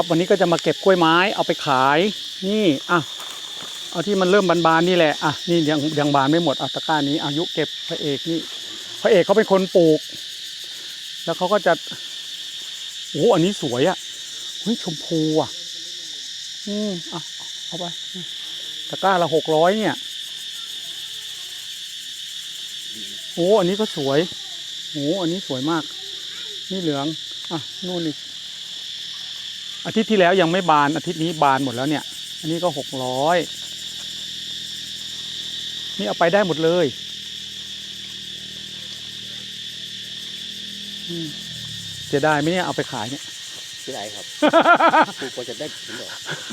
ครับ วันนี้ก็จะมาเก็บกล้วยไม้เอาไปขาย นี่อะเอาที่มันเริ่มบานๆนี่แหละอะนี่ยังยังบานไม่หมดอะตะกร้านี้ อายุเก็บพระเอกนี่พระเอกเขาเป็นคนปลูก แล้วเขาก็จะโอ้อันนี้สวยอะเฮ้ยชมพูอะ อืมอะเอาไปตะกร้าละหกร้อยเนี่ยโอ้อันนี้ก็สวยโอ้อันนี้สวยมาก นี่เหลือง อะนู่นอีก อาทิตย์ที่แล้วยังไม่บานอาทิตย์นี้บานหมดแล้วเนี่ย อันนี้ก็หกร้อยนี่เอาไปได้หมดเลยอืมเสียดายไหมเนี่ยเอาไปขายเนี่ยที่ไหนครับปลูกกว่าจะได้ผลดอก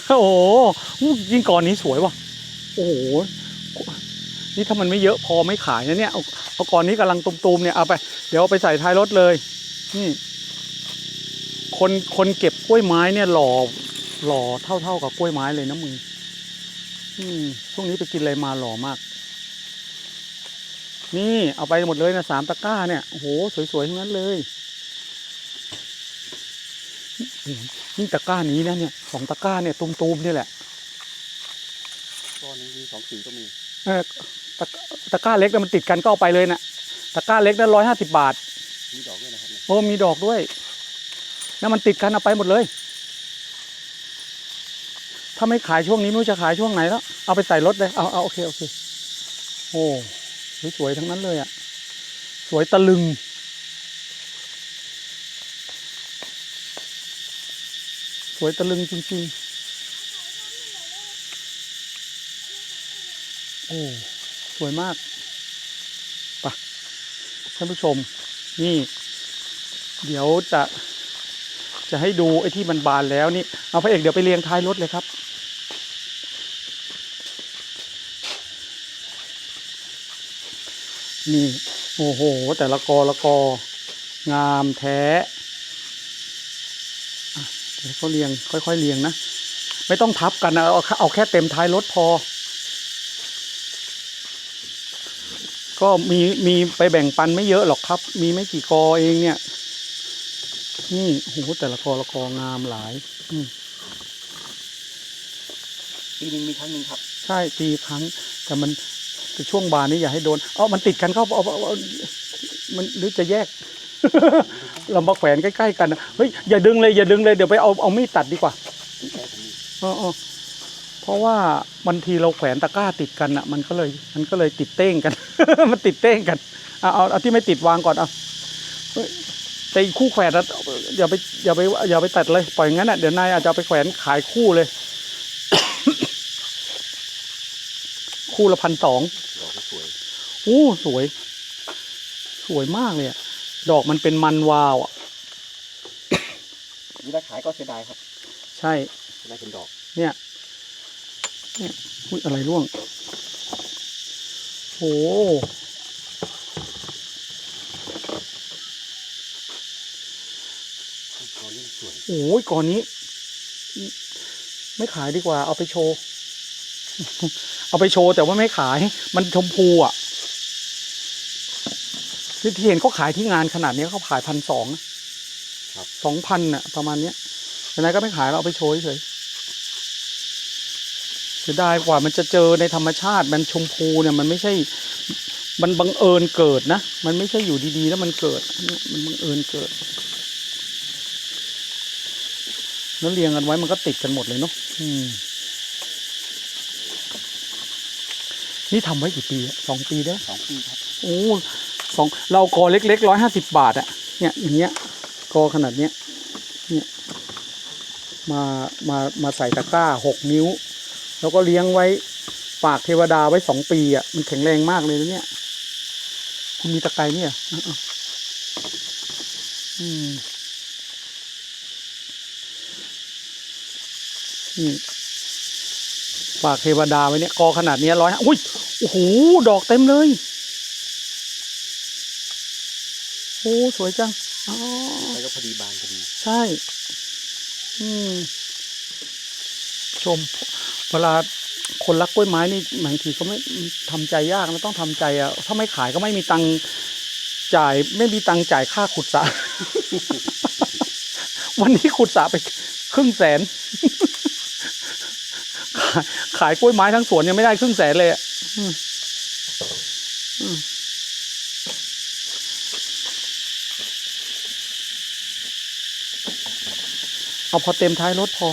โอ้โหอู้ยิ่งก่อนนี้สวยว่ะโอ้โหนี่ถ้ามันไม่เยอะพอไม่ขายนะเนี่ยเอาเอาก่อนนี้กำลังตุมๆเนี่ยเอาไป เดี๋ยวเอาไปใส่ท้ายรถเลย นี่ คนคนเก็บกล้วยไม้เนี่ยหล่อหล่อเท่าเท่ากับกล้วยไม้เลยนะมึงอืมช่วงนี้ไปกินอะไรมาหล่อมาก นี่เอาไปหมดเลยนะสามตะกร้าเนี่ยโอ้โหสวยๆทั้งนั้นเลยอืมนี่ตะกร้านี้นะเนี่ยสองตะกร้าเนี่ยตุมๆนี่แหละก้อนนี้มีสองสีก็มีเออตะตะกร้าเล็กน่ะมันติดกันก็เอาไปเลยนะตะกร้าเล็กนั้นร้อยห้าสิบาท มีดอกด้วยนะครับเนี่ยโอ้มีดอกด้วย นั่นมันติดกันเอาไปหมดเลย ถ้าไม่ขายช่วงนี้ไม่รู้จะขายช่วงไหนแล้ว เอาไปใส่รถเลย เอาเอาโอเคโอเค โอ้สวยๆทั้งนั้นเลยอะ สวยตะลึง สวยตะลึงจริงๆ โอ้สวยมากไปะท่านผู้ชม นี่ เดี๋ยวจะ จะให้ดูไอ้ที่มันบานแล้วนี่เอาพระเอกเดี๋ยวไปเรียงท้ายรถเลยครับ นี่โอ้โห แต่ละกอละกองามแท้เดี๋ยวเขาเรียงค่อยๆเรียงนะ ไม่ต้องทับกันนะเอาเอาแค่เต็มท้ายรถพอ ก็มีมีไปแบ่งปันไม่เยอะหรอกครับ มีไม่กี่กอเองเนี่ย นี่โอ้โหแต่ละกอละกองามหลาย อืมปีหนึงมีครั้งหนึ่งครับ ใช่ตีครั้ง แต่มันแต่ช่วงบานนี้อย่าให้โดนเอามันติดกันเข้าเอาเอาเอามันหรือจะแยก เรามาแขวนใกล้ๆกันนะเฮ้ยอย่าดึงเลยอย่าดึงเลยเดี๋ยวไปเอาเอามีดตัดดีกว่าที่แท้ผมมีเออเออเพราะว่าบางทีเราแขวนตะกร้าติดกันอะ มันก็เลย มันก็เลยติดเต้งกัน มันติดเต้งกันเอาเอาเอาที่ไม่ติดวางก่อนเอาเฮ้ย แต่อีกคู่แขวนอะอย่าไปอย่าไปอย่าไปตัดเลยปล่อยงั้นอะเดี๋ยวนายอาจจะเอาไปแขวนขายคู่เลย คู่ละพันสองดอกก็สวยโอ้สวย สวยมากเลยอะดอกมันเป็นมันวาวอะนี่ถ้าขายก็เสียดายครับ ใช่เสียดายเป็นดอก เนี่ย เนี่ยอุ้ยอะไรร่วงโอ้ ต โอ้ยก่อนนี้ ไม่ขายดีกว่า เอาไปโชว์ เอาไปโชว์แต่ว่าไม่ขาย มันชมพูอะที่เห็นเขาขายที่งานขนาดนี้เขาขายพันสองสองพันน่ะ ประมาณเนี้ยยังไงก็ไม่ขายเราเอาไปโชว์เฉยเสียดายกว่ามันจะเจอในธรรมชาติมันชมพูเนี่ยมันไม่ใช่ มันบังเอิญเกิดนะ มันไม่ใช่อยู่ดีๆ แล้วมันเกิด มันบังเอิญเกิด แล้วเรียงกันไว้มันก็ติดกันหมดเลยเนาะอืมนี่ทำไว้กี่ปีอะสองปีได้อสองปีครับ โอ้สองเรากอเล็กๆร้อยห้าสิบบาทอะเนี่ยอย่างเงี้ยกอขนาดเนี้ยเนี่ยมามามาใส่ตะกร้าหกนิ้ว แล้วก็เลี้ยงไว้ฝากเทวดาไว้สองปีอะมันแข็งแรงมากเลยนะเนี่ย คุณมีตะไคร้เนี่ยเอาเอาอืม นี่ฝากเทวดาไว้เนี่ยกอขนาดเนี้ร้อยอุ้ยโอ้โหดอกเต็มเลยโอ้สวยจังอ๋อแล้วก็พอดีบานพอดี ใช่ อืมชม เวลาคนรักกล้วยไม้นี่บางทีก็ไม่ทำใจยากนะต้องทำใจอะถ้าไม่ขายก็ไม่มีตังค์จ่าย ไม่มีตังค์จ่ายค่าขุดสระวันนี้ขุดสระไปครึ่งแสน ขายขายกล้วยไม้ทั้งสวนยังไม่ได้ครึ่งแสนเลยอะอืมอืมเอาพอเต็มท้ายรถพอ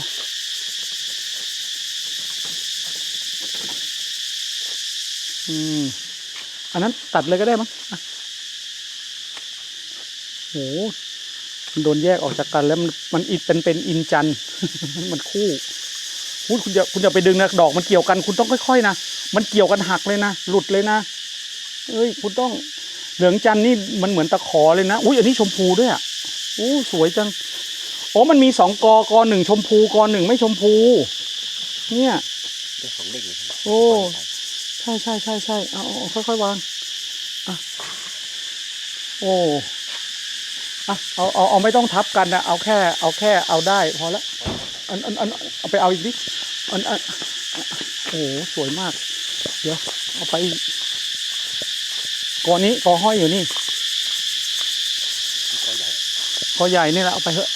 อืม อันนั้นตัดเลยก็ได้มั้งอะโหมันโดนแยกออกจากกันแล้วมันมันอิดเป็นเป็นอินจันทร์มันคู่ พูดคุณอย่าคุณอย่าไปดึงนะดอกมันเกี่ยวกัน คุณต้องค่อยๆนะมันเกี่ยวกันหักเลยนะหลุดเลยนะเอ้ยคุณต้องเหลืองจันทร์นี่มันเหมือนตะขอเลยนะอุ้ยอันนี้ชมพูด้วยอะโอ้สวยจังอ๋อมันมีสองกอกอหนึ่งชมพูกอหนึ่งไม่ชมพู เนี่ยได้สองเด้งเลยครับโอ้ใช่ใช่ใช่ใช่เอาเอาเอาค่อยๆวางอะโอ้อะเอาเอาเอาไม่ต้องทับกันนะเอาแค่ เอาแค่เอาได้พอละ อันอันอันเอาไปเอาอีกดิอันอันโอ้โหสวยมาก เดี๋ยว เอาไปกอนี้กอห้อยอยู่นี่ที่เขาใหญ่กอใหญ่นี่แหละเอาไปเถอะ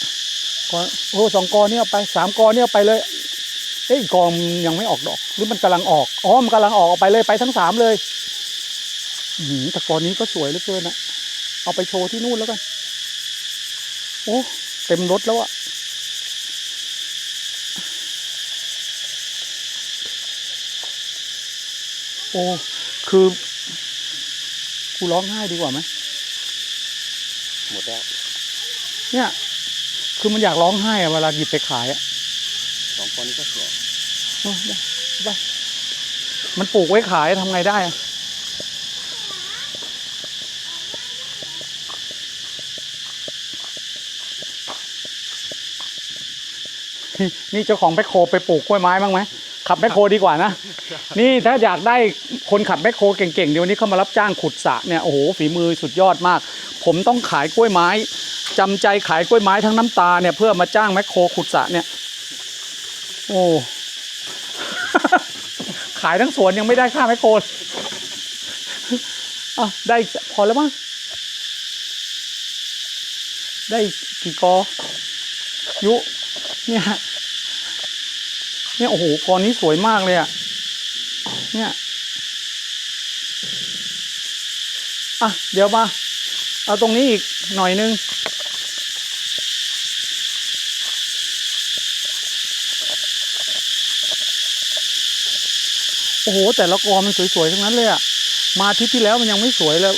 กอโอ้สองกอเนี่เอาไปสามกอเนี่เอาไปเลยเอ้ยกอยังไม่ออกดอก หรือมันกำลังออกอ๋อมันกำลังออกเอาไปเลยไปทั้งสามเลยอืมแต่กอนนี้ก็สวยเหลือเกินอะเอาไปโชว์ที่นู่นแล้วกันโอ้เต็มรถแล้วอะ อ้คือ กูร้องไห้ดีกว่าไหมหมดแล้ว เนี่ย คือมันอยากร้องไห้อะเวลาหยิบไปขายอะสองก้อนนี้ก็สวยเออได้ได้มันปลูกไว้ขายทำไงได้อะนี่นี่เจ้าของแมคโครไปปลูกกล้วยไม้บ้างไหม ขับแมคโครดีกว่านะ นี่ถ้าอยากได้คนขับแมคโครเก่งๆเดี๋ยววันนี้เข้ามารับจ้างขุดสระเนี่ยโอ้โหฝีมือสุดยอดมาก ผมต้องขายกล้วยไม้จำใจขายกล้วยไม้ทั้งน้ำตาเนี่ยเพื่อมาจ้างแมคโครขุดสระเนี่ย โอ้ขายทั้งสวนยังไม่ได้ค่าแมคโครเลยอะได้อีกพอแล้วมั้งได้อีกกี่กอยุเนี่ย เนี่ยโอ้โหกอนี้สวยมากเลยอะ เนี่ย อะ เดี๋ยวมา เอาตรงนี้อีกหน่อยนึง โอ้โห แต่ละกอมันสวยๆทั้งนั้นเลยอะมาอาทิตย์ที่แล้วมันยังไม่สวยเลย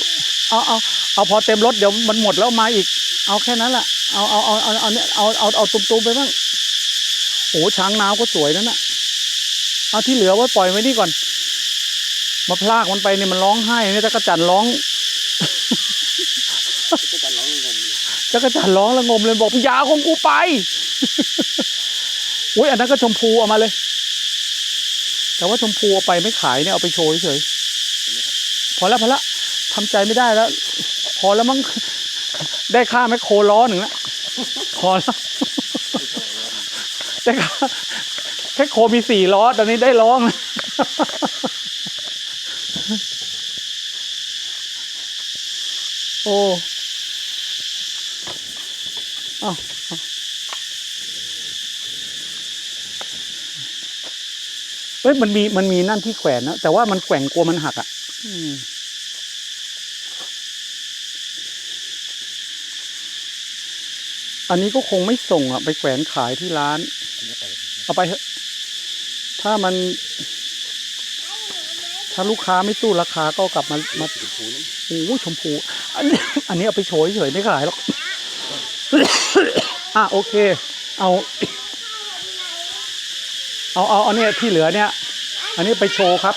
เอาเอาเอาพอเต็มรถเดี๋ยวมันหมดแล้วมาอีก เอาแค่นั้นแหละเอาเอาเอาเอาเอาเนี่ยเอาเอาเอาตุ้มๆไปบ้าง โอ้ช้างนาวก็สวยนั่นนะเอาที่เหลือไว้ปล่อยไว้นี่ก่อน มาพลากมันไปเนี่ยมันร้องไห้เนี่ยจักรจันทร์ร้องจักรจันทร์ร้องระงมเลยบอกอยาของกูไปอุ้ยอันนั้นก็ชมพูเอามาเลย แต่ว่าชมพูเอาไปไม่ขายเนี่ยเอาไปโชว์เฉยพอแล้วพอละทำใจไม่ได้แล้ว พอแล้วมั้งได้ค่าแมคโครล้อหนึ่งแล้วพอแล้ว ได้ค่าแค่โครมีสี่ล้อตอนนี้ได้ล้อนะโอ้เอ้าเอ้าเอ้ยมันมีมันมีนั่นที่แขวนนะแต่ว่ามันแกว่งกลัวมันหักอะอืมอันนี้ก็คงไม่ส่งอะ ไปแขวนขายที่ร้านอันนี้ไป เอาไปเถอะ ถ้ามัน ถ้าลูกค้าไม่สู้ราคาก็กลับมามาชมพูโอ้ชมพู อันนี้อันนี้เอาไปโชว์เฉยไม่ขายหรอกอะโอเค เอา เอาเอาเอาเนี่ยที่เหลือเนี่ย อันนี้ไปโชว์ครับ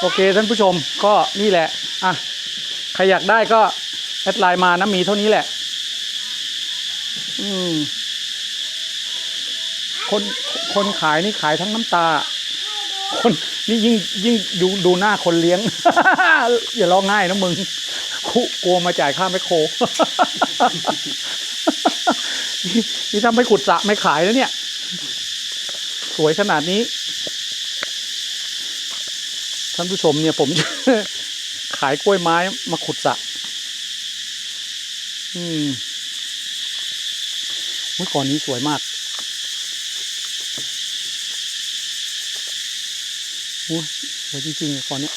โอเคท่านผู้ชมก็นี่แหละ อะใครอยากได้ก็แอดไลน์มานะมีเท่านี้แหละ อืม คนคนขายนี่ขายทั้งน้ำตา คนนี่ยิ่งยิ่งดูดูหน้าคนเลี้ยง อย่าร้องไห้นะมึงกลัวมาจ่ายค่าแมโครนี่นี่ถ้าไม่ขุดสะไม่ขายแล้วเนี่ย สวยขนาดนี้ ท่านผู้ชมเนี่ยผมขายกล้วยไม้มาขุดสะอืมเมื่อก่อนนี้สวยมาก โอ้ยสวยจริงๆอะก่อนเนี้ย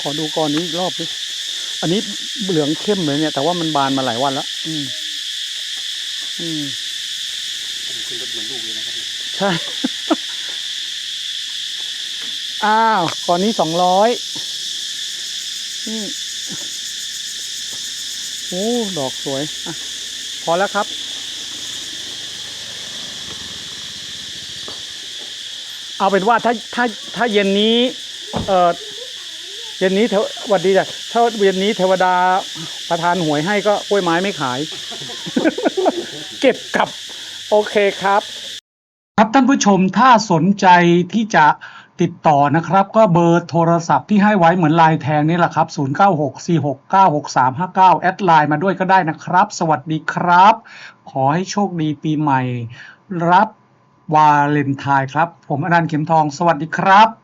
ขอดูก่อนนี้อีกรอบดิอันนี้เหลืองเข้มเลยเนี่ย แต่ว่ามันบานมาหลายวันแล้ว อืม อืมผมขึ้นรถเหมือนลูกเลยนะครับเนี่ยใช่ อ้าวก่อนนี้สองร้อยนี่โอ้ ดอกสวยอะพอแล้วครับ เอาเป็นว่าถ้าถ้าถ้าเย็นนี้ เออเย็นนี้เทวหวัดดีจ้ะถ้าเย็นนี้เทวดาประทานหวยให้ก็กล้วยไม้ไม่ขาย เก็บกลับ โอเคครับ ครับท่านผู้ชมถ้าสนใจที่จะ ติดต่อนะครับ ก็เบอร์โทรศัพท์ที่ให้ไว้เหมือนไลน์แทงนี่แหละครับ 0964696359 แอดไลน์มาด้วยก็ได้นะครับ สวัสดีครับ ขอให้โชคดีปีใหม่ รับวาเลนไทน์ครับ ผมอนันต์เข็มทอง สวัสดีครับ